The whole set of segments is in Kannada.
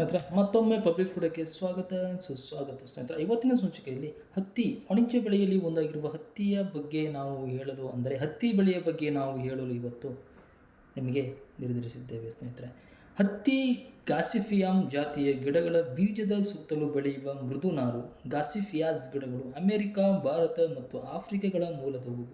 ಸ್ನೇಹಿತರೆ, ಮತ್ತೊಮ್ಮೆ ಪಬ್ಲಿಕ್ ಸ್ಟುಡಿಯೋಕ್ಕೆ ಸ್ವಾಗತ, ಸುಸ್ವಾಗತ ಸ್ನೇಹಿತರೆ. ಇವತ್ತಿನ ಸೂಚಿಕೆಯಲ್ಲಿ ಹತ್ತಿ, ವಾಣಿಜ್ಯ ಬೆಳೆಯಲ್ಲಿ ಒಂದಾಗಿರುವ ಹತ್ತಿಯ ಬಗ್ಗೆ ನಾವು ಹೇಳಲು ಅಂದರೆ ಹತ್ತಿ ಬೆಳೆಯ ಬಗ್ಗೆ ನಾವು ಹೇಳಲು ಇವತ್ತು ನಿಮಗೆ ನಿರ್ಧರಿಸಿದ್ದೇವೆ ಸ್ನೇಹಿತರೆ. ಹತ್ತಿ ಗಾಸಿಫಿಯಾಮ್ ಜಾತಿಯ ಗಿಡಗಳ ಬೀಜದ ಸುತ್ತಲೂ ಬೆಳೆಯುವ ಮೃದುನಾರು ಗಾಸಿಫಿಯಾಸ್ ಗಿಡಗಳು ಅಮೆರಿಕ, ಭಾರತ ಮತ್ತು ಆಫ್ರಿಕಾಗಳ ಮೂಲದವು.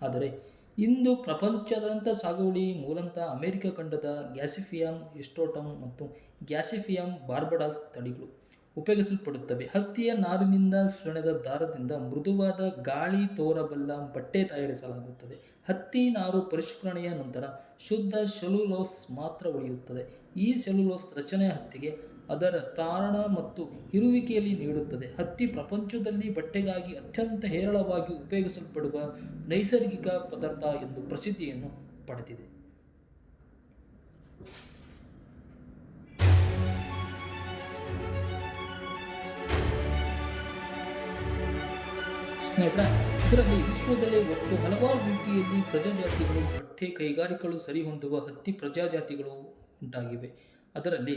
ಆದರೆ ಇಂದು ಪ್ರಪಂಚದಾದ್ಯಂತ ಸಾಗುವಳಿ ಮೂಲತಃ ಅಮೆರಿಕ ಖಂಡದ ಗ್ಯಾಸಿಫಿಯಮ್ ಎಸ್ಟೋಟಮ್ ಮತ್ತು ಗ್ಯಾಸಿಫಿಯಮ್ ಬಾರ್ಬಡಾಸ್ ತಳಿಗಳು ಉಪಯೋಗಿಸಲ್ಪಡುತ್ತವೆ. ಹತ್ತಿಯ ನಾರಿನಿಂದ ಸೆಳೆದ ದಾರದಿಂದ ಮೃದುವಾದ ಗಾಳಿ ತೋರಬಲ್ಲ ಬಟ್ಟೆ ತಯಾರಿಸಲಾಗುತ್ತದೆ. ಹತ್ತಿ ನಾರು ಪರಿಷ್ಕರಣೆಯ ನಂತರ ಶುದ್ಧ ಸೆಲ್ಯುಲೋಸ್ ಮಾತ್ರ ಉಳಿಯುತ್ತದೆ. ಈ ಸೆಲ್ಯುಲೋಸ್ ರಚನೆ ಹತ್ತಿಗೆ ಅದರ ತಾರಣ ಮತ್ತು ಇರುವಿಕೆಯಲ್ಲಿ ನೀಡುತ್ತದೆ. ಹತ್ತಿ ಪ್ರಪಂಚದಲ್ಲಿ ಬಟ್ಟೆಗಾಗಿ ಅತ್ಯಂತ ಹೇರಳವಾಗಿ ಉಪಯೋಗಿಸಲ್ಪಡುವ ನೈಸರ್ಗಿಕ ಪದಾರ್ಥ ಎಂದು ಪ್ರಸಿದ್ಧಿಯನ್ನು ಪಡೆದಿದೆ. ಸ್ನೇಹಿತರೆ, ಇದರಲ್ಲಿ ವಿಶ್ವದಲ್ಲೇ ಒಟ್ಟು ಹಲವಾರು ರೀತಿಯಲ್ಲಿ ಪ್ರಜಾಜಾತಿಗಳು, ಬಟ್ಟೆ ಕೈಗಾರಿಕೆಗಳು ಸರಿಹೊಂದುವ ಹತ್ತಿ ಪ್ರಜಾಜಾತಿಗಳು ಉಂಟಾಗಿವೆ. ಅದರಲ್ಲಿ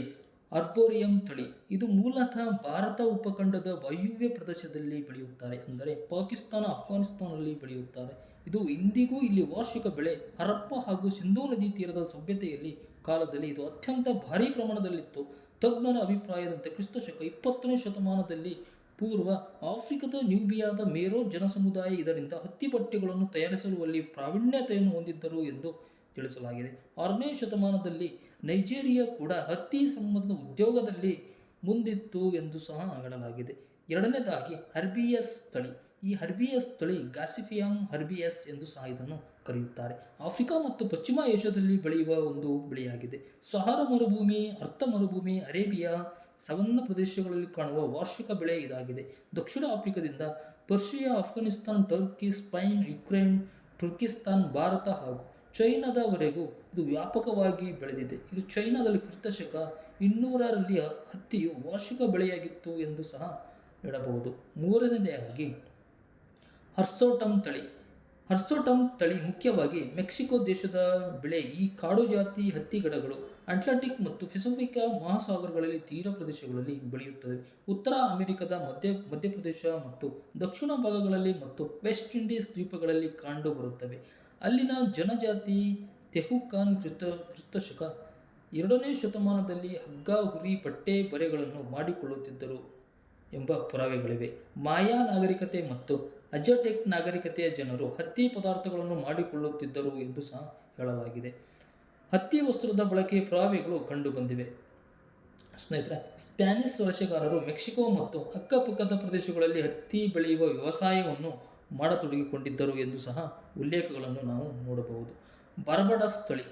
ಅರ್ಬೋರಿಯಂ ತಳಿ ಇದು ಮೂಲತಃ ಭಾರತ ಉಪಖಂಡದ ವಾಯುವ್ಯ ಪ್ರದೇಶದಲ್ಲಿ ಬೆಳೆಯುತ್ತಾರೆ ಅಂದರೆ ಪಾಕಿಸ್ತಾನ ಅಫ್ಘಾನಿಸ್ತಾನದಲ್ಲಿ ಬೆಳೆಯುತ್ತಾರೆ. ಇದು ಇಂದಿಗೂ ಇಲ್ಲಿ ವಾರ್ಷಿಕ ಬೆಳೆ. ಹರಪ್ಪ ಹಾಗೂ ಸಿಂಧೂ ನದಿ ತೀರದ ಸಭ್ಯತೆಯಲ್ಲಿ ಕಾಲದಲ್ಲಿ ಇದು ಅತ್ಯಂತ ಭಾರೀ ಪ್ರಮಾಣದಲ್ಲಿತ್ತು. ತಜ್ಞರ ಅಭಿಪ್ರಾಯದಂತೆ ಕ್ರಿಸ್ತಶಕ ಇಪ್ಪತ್ತನೇ ಶತಮಾನದಲ್ಲಿ ಪೂರ್ವ ಆಫ್ರಿಕಾದ ನ್ಯೂಬಿಯಾದ ಮೇರೋ ಜನಸಮುದಾಯ ಇದರಿಂದ ಹತ್ತಿ ಬಟ್ಟೆಗಳನ್ನು ತಯಾರಿಸುವಲ್ಲಿ ಪ್ರಾವೀಣ್ಯತೆಯನ್ನು ಹೊಂದಿದ್ದರು ಎಂದು ತಿಳಿಸಲಾಗಿದೆ. ಆರನೇ ಶತಮಾನದಲ್ಲಿ ನೈಜೀರಿಯಾ ಕೂಡ ಹತ್ತಿ ಸಂಬಂಧದ ಉದ್ಯೋಗದಲ್ಲಿ ಮುಂದಿತ್ತು ಎಂದು ಸಹ ಹೇಳಲಾಗಿದೆ. ಎರಡನೇದಾಗಿ ಹರ್ಬಿಯಸ್ ತಳಿ ಈ ಹರ್ಬಿಯಸ್ ತಳಿ ಗಾಸಿಫಿಯಂ ಹರ್ಬಿಯಸ್ ಎಂದು ಸಹ ಇದನ್ನು ಕರೆಯುತ್ತಾರೆ. ಆಫ್ರಿಕಾ ಮತ್ತು ಪಶ್ಚಿಮ ಏಷ್ಯಾದಲ್ಲಿ ಬೆಳೆಯುವ ಒಂದು ಬೆಳೆಯಾಗಿದೆ. ಸಹಾರ ಮರುಭೂಮಿ, ಅರ್ಥ ಮರುಭೂಮಿ, ಅರೇಬಿಯಾ ಸವನ್ನ ಪ್ರದೇಶಗಳಲ್ಲಿ ಕಾಣುವ ವಾರ್ಷಿಕ ಬೆಳೆ ಇದಾಗಿದೆ. ದಕ್ಷಿಣ ಆಫ್ರಿಕಾದಿಂದ Persia, Afghanistan, Turkey, Spain, Ukraine, Turkestan, Bharat ಹಾಗೂ ಚೈನಾದವರೆಗೂ ಇದು ವ್ಯಾಪಕವಾಗಿ ಬೆಳೆದಿದೆ. ಇದು ಚೈನಾದಲ್ಲಿ ಕ್ರಿಸ್ತಶಕ ಇನ್ನೂರರಲ್ಲಿ ಹತ್ತಿಯು ವಾರ್ಷಿಕ ಬೆಳೆಯಾಗಿತ್ತು ಎಂದು ಸಹ ಹೇಳಬಹುದು. ಮೂರನೇದಾಗಿ ಹರ್ಸೋಟಮ್ ತಳಿ. ಹರ್ಸೋಟಮ್ ತಳಿ ಮುಖ್ಯವಾಗಿ ಮೆಕ್ಸಿಕೋ ದೇಶದ ಬೆಳೆ ಈ ಕಾಡು ಜಾತಿ ಹತ್ತಿ ಗಿಡಗಳು, ಅಟ್ಲಾಂಟಿಕ್ ಮತ್ತು ಪೆಸಿಫಿಕ್ ಮಹಾಸಾಗರಗಳಲ್ಲಿ ತೀರ ಪ್ರದೇಶಗಳಲ್ಲಿ ಬೆಳೆಯುತ್ತವೆ ಉತ್ತರ ಅಮೆರಿಕದ ಮಧ್ಯ, ಮಧ್ಯಪ್ರದೇಶ ಮತ್ತು ದಕ್ಷಿಣ ಭಾಗಗಳಲ್ಲಿ ಮತ್ತು ವೆಸ್ಟ್ ಇಂಡೀಸ್ ದ್ವೀಪಗಳಲ್ಲಿ ಕಂಡುಬರುತ್ತವೆ. ಅಲ್ಲಿನ ಜನಜಾತಿ ತೆಹುಕಾನ್ ಕ್ರಿಸ್ತ ಕ್ರಿಸ್ತಶಕ ಎರಡನೇ ಶತಮಾನದಲ್ಲಿ ಹಗ್ಗ ಹುರಿ ಬಟ್ಟೆ ಬರೆಗಳನ್ನು ಮಾಡಿಕೊಳ್ಳುತ್ತಿದ್ದರು ಎಂಬ ಪುರಾವೆಗಳಿವೆ. ಮಾಯಾ ನಾಗರಿಕತೆ ಮತ್ತು ಅಜಟೆಕ್ ನಾಗರಿಕತೆಯ ಜನರು ಹತ್ತಿ ಪದಾರ್ಥಗಳನ್ನು ಮಾಡಿಕೊಳ್ಳುತ್ತಿದ್ದರು ಎಂದು ಸಹ ಹೇಳಲಾಗಿದೆ. ಹತ್ತಿ ವಸ್ತ್ರದ ಬಳಕೆ ಪುರಾವೆಗಳು ಕಂಡುಬಂದಿವೆ ಸ್ನೇಹಿತರೆ, ಸ್ಪ್ಯಾನಿಷ್ ವಲಸೆಗಾರರು ಮೆಕ್ಸಿಕೋ ಮತ್ತು ಅಕ್ಕಪಕ್ಕದ ಪ್ರದೇಶಗಳಲ್ಲಿ ಹತ್ತಿ ಬೆಳೆಯುವ ವ್ಯವಸಾಯವನ್ನು ಮಾಡತೊಡಗಿಕೊಂಡಿದ್ದರು ಎಂದು ಸಹ ಉಲ್ಲೇಖಗಳನ್ನು ನಾವು ನೋಡಬಹುದು. ಬಾರ್ಬಡಾಸ್ ತಳಿ.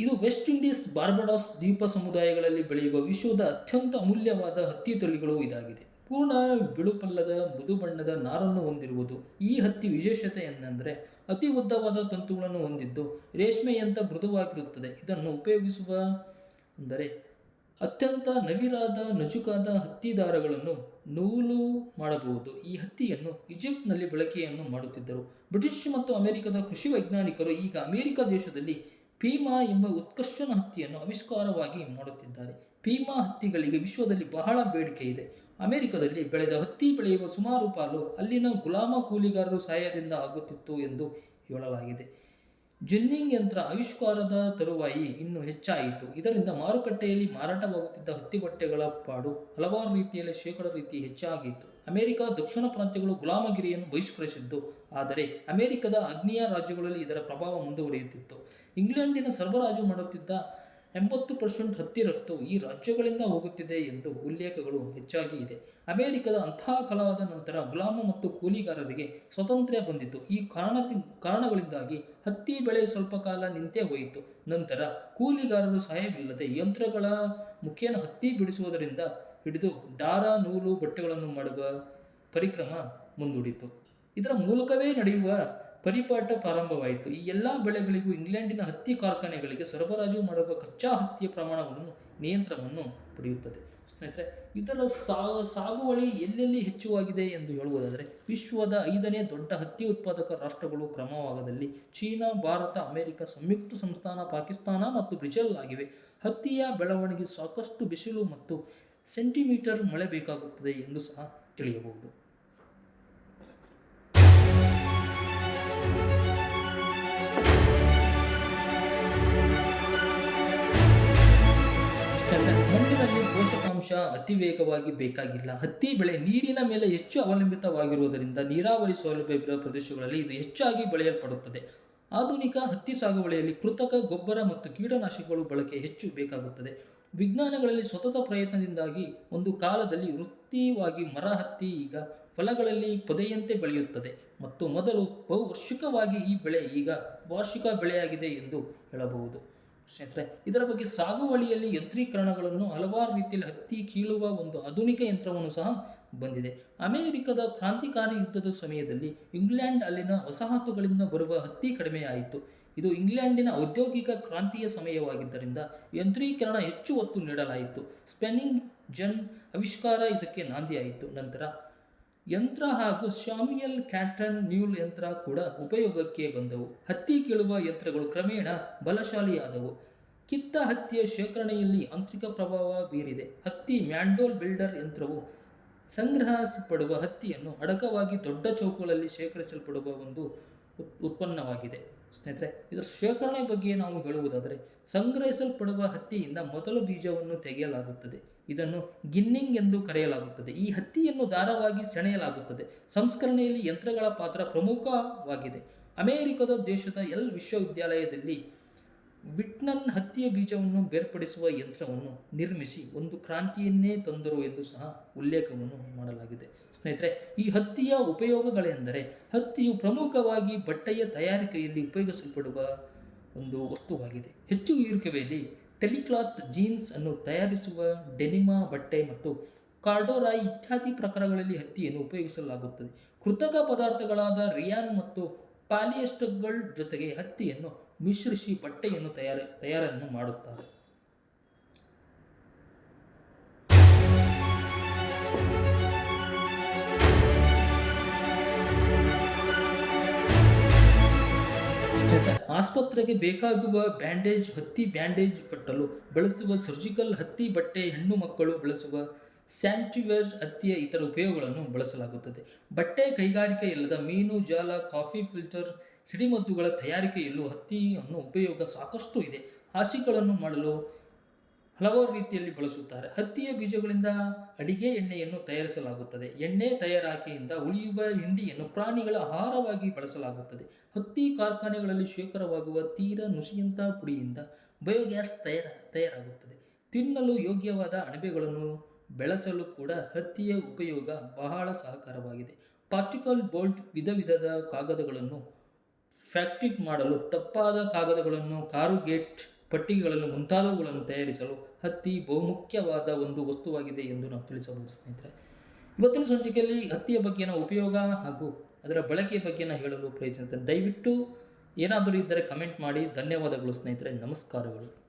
ಇದು ವೆಸ್ಟ್ ಇಂಡೀಸ್ ಬಾರ್ಬಡಾಸ್ ದ್ವೀಪ ಸಮುದಾಯಗಳಲ್ಲಿ ಬೆಳೆಯುವ ವಿಶ್ವದ ಅತ್ಯಂತ ಅಮೂಲ್ಯವಾದ ಹತ್ತಿ ತಳಿಗಳು ಇದಾಗಿದೆ. ಪೂರ್ಣ ಬಿಳುಪಲ್ಲದ ಮೃದು ಬಣ್ಣದ ನಾರನ್ನು ಹೊಂದಿರುವುದು ಈ ಹತ್ತಿ ವಿಶೇಷತೆ ಎಂದರೆ ಅತಿ ಉದ್ದವಾದ ತಂತುಗಳನ್ನು ಹೊಂದಿದ್ದು ರೇಷ್ಮೆಯಂತ ಮೃದುವಾಗಿರುತ್ತದೆ. ಇದನ್ನು ಉಪಯೋಗಿಸುವ ಅಂದರೆ ಅತ್ಯಂತ ನವಿರಾದ ನಜುಕಾದ ಹತ್ತಿ ದಾರಗಳನ್ನು ನೂಲು ಮಾಡಬಹುದು. ಈ ಹತ್ತಿಯನ್ನು ಈಜಿಪ್ಟ್ನಲ್ಲಿ ಬಳಕೆಯನ್ನು ಮಾಡುತ್ತಿದ್ದರು. ಬ್ರಿಟಿಷ್ ಮತ್ತು ಅಮೆರಿಕದ ಕೃಷಿ ವೈಜ್ಞಾನಿಕರು ಈಗ ಅಮೆರಿಕ ದೇಶದಲ್ಲಿ ಪೀಮಾ ಎಂಬ ಉತ್ಕರ್ಷಣ ಹತ್ತಿಯನ್ನು ಆವಿಷ್ಕಾರವಾಗಿ ಮಾಡುತ್ತಿದ್ದಾರೆ. ಪೀಮಾ ಹತ್ತಿಗಳಿಗೆ ವಿಶ್ವದಲ್ಲಿ ಬಹಳ ಬೇಡಿಕೆ ಇದೆ. ಅಮೆರಿಕದಲ್ಲಿ ಬೆಳೆದ ಹತ್ತಿ ಬೆಳೆಯುವ ಸುಮಾರು ಪಾಲು ಅಲ್ಲಿನ ಗುಲಾಮ ಕೂಲಿಗಾರರು ಸಹಾಯದಿಂದ ಆಗುತ್ತಿತ್ತು ಎಂದು ಹೇಳಲಾಗಿದೆ. ಜಿನ್ನಿಂಗ್ ಯಂತ್ರ ಆವಿಷ್ಕಾರದ ತರುವಾಯಿ ಇನ್ನೂ ಹೆಚ್ಚಾಯಿತು. ಇದರಿಂದ ಮಾರುಕಟ್ಟೆಯಲ್ಲಿ ಮಾರಾಟವಾಗುತ್ತಿದ್ದ ಹತ್ತಿ ಬಟ್ಟೆಗಳ ಪಾಡು ಹಲವಾರು ರೀತಿಯಲ್ಲಿ ಶೇಕಡ ರೀತಿ ಹೆಚ್ಚಾಗಿತ್ತು. ಅಮೆರಿಕ, ದಕ್ಷಿಣ ಪ್ರಾಂತ್ಯಗಳು ಗುಲಾಮಗಿರಿಯನ್ನು ಬಹಿಷ್ಕರಿಸಿದ್ದು, ಆದರೆ ಅಮೆರಿಕದ ಆಗ್ನೇಯ ರಾಜ್ಯಗಳಲ್ಲಿ ಇದರ ಪ್ರಭಾವ ಮುಂದುವರಿಯುತ್ತಿತ್ತು. ಇಂಗ್ಲೆಂಡಿನ ಸರಬರಾಜು ಮಾಡುತ್ತಿದ್ದ ಎಂಬತ್ತು ಪರ್ಸೆಂಟ್ ಹತ್ತಿ ರಫ್ತು ಈ ರಾಜ್ಯಗಳಿಂದ ಹೋಗುತ್ತಿದೆ ಎಂದು ಉಲ್ಲೇಖಗಳು ಹೆಚ್ಚಾಗಿ ಇದೆ. ಅಮೆರಿಕದ ಅಂತಹ ಕಾಲದ ನಂತರ ಗುಲಾಮ ಮತ್ತು ಕೂಲಿಗಾರರಿಗೆ ಸ್ವಾತಂತ್ರ್ಯ ಬಂದಿತು ಈ ಕಾರಣ ಕಾರಣಗಳಿಂದಾಗಿ ಹತ್ತಿ ಬೆಳೆ ಸ್ವಲ್ಪ ಕಾಲ ನಿಂತೇ ಹೋಯಿತು. ನಂತರ ಕೂಲಿಗಾರರು ಸಹಾಯವಿಲ್ಲದೆ ಯಂತ್ರಗಳ ಮುಖೇನ ಹತ್ತಿ ಬಿಡಿಸುವುದರಿಂದ ಹಿಡಿದು ದಾರ, ನೂಲು, ಬಟ್ಟೆಗಳನ್ನು ಮಾಡುವ ಪರಿಕ್ರಮ ಮುಂದೂಡಿತು. ಇದರ ಮೂಲಕವೇ ನಡೆಯುವ ಪರಿಪಾಠ ಪ್ರಾರಂಭವಾಯಿತು. ಈ ಎಲ್ಲ ಬೆಳೆಗಳಿಗೂ ಇಂಗ್ಲೆಂಡಿನ ಹತ್ತಿ ಕಾರ್ಖಾನೆಗಳಿಗೆ ಸರಬರಾಜು ಮಾಡುವ ಕಚ್ಚಾ ಹತ್ತಿಯ ಪ್ರಮಾಣವನ್ನು ನಿಯಂತ್ರಣವನ್ನು ಪಡೆಯುತ್ತದೆ. ಸ್ನೇಹಿತರೆ, ಇದರ ಸಾಗುವಳಿ ಎಲ್ಲೆಲ್ಲಿ ಹೆಚ್ಚುವಾಗಿದೆ ಎಂದು ಹೇಳುವುದಾದರೆ, ವಿಶ್ವದ ಐದನೇ ದೊಡ್ಡ ಹತ್ತಿ ಉತ್ಪಾದಕ ರಾಷ್ಟ್ರಗಳು ಕ್ರಮವಾಗದಲ್ಲಿ ಚೀನಾ, ಭಾರತ, ಅಮೆರಿಕ ಸಂಯುಕ್ತ ಸಂಸ್ಥಾನ, ಪಾಕಿಸ್ತಾನ ಮತ್ತು ಬ್ರಿಜಲ್ ಆಗಿವೆ. ಹತ್ತಿಯ ಬೆಳವಣಿಗೆ ಸಾಕಷ್ಟು ಬಿಸಿಲು ಮತ್ತು ಸೆಂಟಿಮೀಟರ್ ಮಳೆ ಬೇಕಾಗುತ್ತದೆ ಎಂದು ಸಹ ತಿಳಿಯಬಹುದು. ಪೋಷಕಾಂಶ ಅತಿ ವೇಗವಾಗಿ ಬೇಕಾಗಿಲ್ಲ. ಹತ್ತಿ ಬೆಳೆ ನೀರಿನ ಮೇಲೆ ಹೆಚ್ಚು ಅವಲಂಬಿತವಾಗಿರುವುದರಿಂದ ನೀರಾವರಿ ಸೌಲಭ್ಯವಿರುವ ಪ್ರದೇಶಗಳಲ್ಲಿ ಇದು ಹೆಚ್ಚಾಗಿ ಬೆಳೆಯಲ್ಪಡುತ್ತದೆ. ಆಧುನಿಕ ಹತ್ತಿ ಸಾಗುವಳಿಯಲ್ಲಿ ಕೃತಕ ಗೊಬ್ಬರ ಮತ್ತು ಕೀಟನಾಶಕಗಳು ಬಳಕೆ ಹೆಚ್ಚು ಬೇಕಾಗುತ್ತದೆ. ವಿಜ್ಞಾನಗಳಲ್ಲಿ ಸತತ ಪ್ರಯತ್ನದಿಂದಾಗಿ ಒಂದು ಕಾಲದಲ್ಲಿ ವೃತ್ತಿವಾಗಿ ಮರ ಹತ್ತಿ ಈಗ ಫಲಗಳಲ್ಲಿ ಪೊದೆಯಂತೆ ಬೆಳೆಯುತ್ತದೆ ಮತ್ತು ಮೊದಲು ಬಹುವಾರ್ಷಿಕವಾಗಿ ಈ ಬೆಳೆ ಈಗ ವಾರ್ಷಿಕ ಬೆಳೆಯಾಗಿದೆ ಎಂದು ಹೇಳಬಹುದು. ಸ್ನೇಹಿತರೆ, ಇದರ ಬಗ್ಗೆ ಸಾಗುವಳಿಯಲ್ಲಿ ಯಂತ್ರೀಕರಣಗಳನ್ನು ಹಲವಾರು ರೀತಿಯಲ್ಲಿ ಹತ್ತಿ ಕೀಳುವ ಒಂದು ಆಧುನಿಕ ಯಂತ್ರವನ್ನು ಸಹ ಬಂದಿದೆ. ಅಮೆರಿಕದ ಕ್ರಾಂತಿಕಾರಿ ಯುದ್ಧದ ಸಮಯದಲ್ಲಿ ಇಂಗ್ಲೆಂಡ್ ಅಲ್ಲಿನ ವಸಾಹತುಗಳಿಂದ ಬರುವ ಹತ್ತಿ ಕಡಿಮೆಯಾಯಿತು. ಇದು ಇಂಗ್ಲೆಂಡಿನ ಔದ್ಯೋಗಿಕ ಕ್ರಾಂತಿಯ ಸಮಯವಾಗಿದ್ದರಿಂದ ಯಂತ್ರೀಕರಣ ಹೆಚ್ಚು ಒತ್ತು ನೀಡಲಾಯಿತು. ಸ್ಪೆನ್ನಿಂಗ್ ಜನ್ ಆವಿಷ್ಕಾರ ಇದಕ್ಕೆ ನಾಂದಿಯಾಯಿತು. ನಂತರ ಯಂತ್ರ ಹಾಗೂ ಶಾಮಿಯಲ್ ಕ್ಯಾಟ್ರನ್ ಮ್ಯೂಲ್ ಯಂತ್ರ ಕೂಡ ಉಪಯೋಗಕ್ಕೆ ಬಂದವು. ಹತ್ತಿ ಕೀಳುವ ಯಂತ್ರಗಳು ಕ್ರಮೇಣ ಬಲಶಾಲಿಯಾದವು. ಕಿತ್ತ ಹತ್ತಿಯ ಶೇಖರಣೆಯಲ್ಲಿ ಆಂತರಿಕ ಪ್ರಭಾವ ಬೀರಿದೆ. ಹತ್ತಿ ಮ್ಯಾಂಡೋಲ್ ಬಿಲ್ಡರ್ ಯಂತ್ರವು ಸಂಗ್ರಹಿಸಲ್ಪಡುವ ಹತ್ತಿಯನ್ನು ಅಡಕವಾಗಿ ದೊಡ್ಡ ಚೌಕಗಳಲ್ಲಿ ಶೇಖರಿಸಲ್ಪಡುವ ಒಂದು ಉತ್- ಉತ್ಪನ್ನವಾಗಿದೆ. ಸ್ನೇಹಿತರೆ, ಇದರ ಶೇಖರಣೆ ಬಗ್ಗೆ ನಾವು ಹೇಳುವುದಾದರೆ, ಸಂಗ್ರಹಿಸಲ್ಪಡುವ ಹತ್ತಿಯಿಂದ ಮೊದಲು ಬೀಜವನ್ನು ತೆಗೆಯಲಾಗುತ್ತದೆ. ಇದನ್ನು ಗಿನ್ನಿಂಗ್ ಎಂದು ಕರೆಯಲಾಗುತ್ತದೆ. ಈ ಹತ್ತಿಯನ್ನು ದಾರವಾಗಿ ಸೆಣೆಯಲಾಗುತ್ತದೆ. ಸಂಸ್ಕರಣೆಯಲ್ಲಿ ಯಂತ್ರಗಳ ಪಾತ್ರ ಪ್ರಮುಖವಾಗಿದೆ. ಅಮೆರಿಕದ ದೇಶದ ಎಲ್ ವಿಶ್ವವಿದ್ಯಾಲಯದಲ್ಲಿ ವಿಟ್ನನ್ ಹತ್ತಿಯ ಬೀಜವನ್ನು ಬೇರ್ಪಡಿಸುವ ಯಂತ್ರವನ್ನು ನಿರ್ಮಿಸಿ ಒಂದು ಕ್ರಾಂತಿಯನ್ನೇ ತಂದರು ಎಂದು ಸಹ ಉಲ್ಲೇಖವನ್ನು ಮಾಡಲಾಗಿದೆ. ಸ್ನೇಹಿತರೆ, ಈ ಹತ್ತಿಯ ಉಪಯೋಗಗಳೆಂದರೆ ಹತ್ತಿಯು ಪ್ರಮುಖವಾಗಿ ಬಟ್ಟೆಯ ತಯಾರಿಕೆಯಲ್ಲಿ ಉಪಯೋಗಿಸಲ್ಪಡುವ ಒಂದು ವಸ್ತುವಾಗಿದೆ. ಹೆಚ್ಚು ಇರುಕವೆಯಲ್ಲಿ ಟೆಲಿಕ್ಲಾತ್ ಜೀನ್ಸ್ ಅನ್ನು ತಯಾರಿಸುವ ಡೆನಿಮಾ ಬಟ್ಟೆ ಮತ್ತು ಕಾರ್ಡೋರಾಯ್ ಇತ್ಯಾದಿ ಪ್ರಕಾರಗಳಲ್ಲಿ ಹತ್ತಿಯನ್ನು ಉಪಯೋಗಿಸಲಾಗುತ್ತದೆ. ಕೃತಕ ಪದಾರ್ಥಗಳಾದ ರಿಯಾನ್ ಮತ್ತು ಪಾಲಿಯೆಸ್ಟರ್ಗಳ ಜೊತೆಗೆ ಹತ್ತಿಯನ್ನು ಮಿಶ್ರಿಸಿ ಬಟ್ಟೆಯನ್ನು ತಯಾರ, ತಯಾರನ್ನು ಮಾಡುತ್ತಾರೆ. ಸ್ನೇಹಿತರೆ, ಆಸ್ಪತ್ರೆಗೆ ಬೇಕಾಗುವ ಬ್ಯಾಂಡೇಜ್ ಹತ್ತಿ ಬ್ಯಾಂಡೇಜ್ ಕಟ್ಟಲು ಬಳಸುವ ಸರ್ಜಿಕಲ್ ಹತ್ತಿ ಬಟ್ಟೆ ಹೆಣ್ಣು ಮಕ್ಕಳು ಬಳಸುವ ಸ್ಯಾನಿಟಿವೇರ್ ಹತ್ತಿಯ ಇತರ ಉಪಯೋಗಗಳನ್ನು ಬಳಸಲಾಗುತ್ತದೆ. ಬಟ್ಟೆ ಕೈಗಾರಿಕೆ ಇಲ್ಲದ ಮೀನು ಜಾಲ ಕಾಫಿ ಫಿಲ್ಟರ್ ಸಿಡಿಮದ್ದುಗಳ ತಯಾರಿಕೆಯಲ್ಲೂ ಹತ್ತಿಯನ್ನು ಉಪಯೋಗ ಸಾಕಷ್ಟು ಇದೆ. ಹಾಸಿಗಳನ್ನು ಮಾಡಲು ಹಲವಾರು ರೀತಿಯಲ್ಲಿ ಬಳಸುತ್ತಾರೆ. ಹತ್ತಿಯ ಬೀಜಗಳಿಂದ ಅಡಿಗೆ ಎಣ್ಣೆಯನ್ನು ತಯಾರಿಸಲಾಗುತ್ತದೆ. ಎಣ್ಣೆ ತಯಾರಿಕೆಯಿಂದ ಉಳಿಯುವ ಹಿಂಡಿಯನ್ನು ಪ್ರಾಣಿಗಳ ಆಹಾರವಾಗಿ ಬಳಸಲಾಗುತ್ತದೆ. ಹತ್ತಿ ಕಾರ್ಖಾನೆಗಳಲ್ಲಿ ಶೇಖರವಾಗುವ ತೀರ ನುಸಿಯಂಥ ಪುಡಿಯಿಂದ ಬಯೋಗ್ಯಾಸ್ ತಯಾರ, ತಯಾರಾಗುತ್ತದೆ. ತಿನ್ನಲು ಯೋಗ್ಯವಾದ ಅಣಬೆಗಳನ್ನು ಬೆಳೆಸಲು ಕೂಡ ಹತ್ತಿಯ ಉಪಯೋಗ ಬಹಳ ಸಹಕಾರವಾಗಿದೆ. ಪಾಸ್ಟಿಕಲ್ ಬೋಲ್ಟ್ ವಿಧ ವಿಧದ ಕಾಗದಗಳನ್ನು ಫ್ಯಾಕ್ಟ್ರಿಕ್ ಮಾಡಲು ತಪ್ಪಾದ ಕಾಗದಗಳನ್ನು ಕಾರುಗೇಟ್ ಪಟ್ಟಿಗಳನ್ನು ಮುಂತಾದವುಗಳನ್ನು ತಯಾರಿಸಲು ಹತ್ತಿ ಬಹುಮುಖ್ಯವಾದ ಒಂದು ವಸ್ತುವಾಗಿದೆ ಎಂದು ನಾವು ತಿಳಿಸಬಹುದು, ಸ್ನೇಹಿತರೆ. ಇವತ್ತಿನ ಸಂಚಿಕೆಯಲ್ಲಿ ಹತ್ತಿಯ ಬಗ್ಗೆನ ಉಪಯೋಗ ಹಾಗೂ ಅದರ ಬಳಕೆಯ ಬಗ್ಗೆನ ಹೇಳಲು ಪ್ರಯತ್ನಿಸ್ತೇನೆ ದಯವಿಟ್ಟು ಏನಾದರೂ ಇದ್ದರೆ ಕಮೆಂಟ್ ಮಾಡಿ. ಧನ್ಯವಾದಗಳು, ಸ್ನೇಹಿತರೆ. ನಮಸ್ಕಾರಗಳು.